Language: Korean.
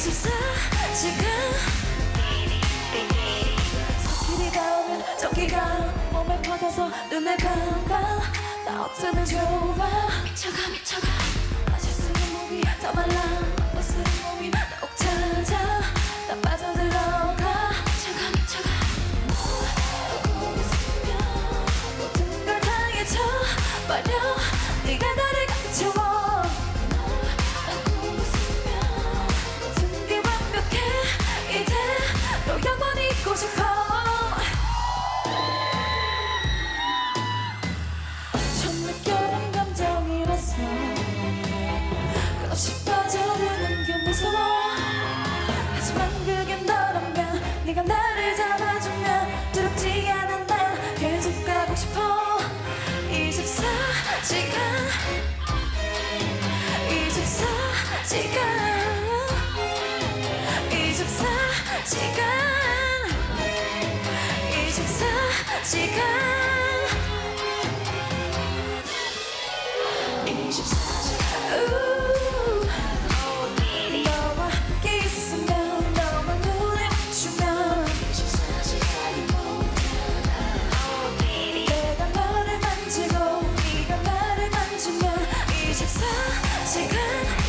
24시간 손길이 닿으면 전기가 몸에 퍼져서 눈을 감아 나 없으면 좋아. 싶어져드는 게 무서워. 하지만 그게 너라면 네가 나를 잡아주면 두렵지 않아 난 계속 가고 싶어. 24시간. 24시간. 24시간. 24시간. 있어 시간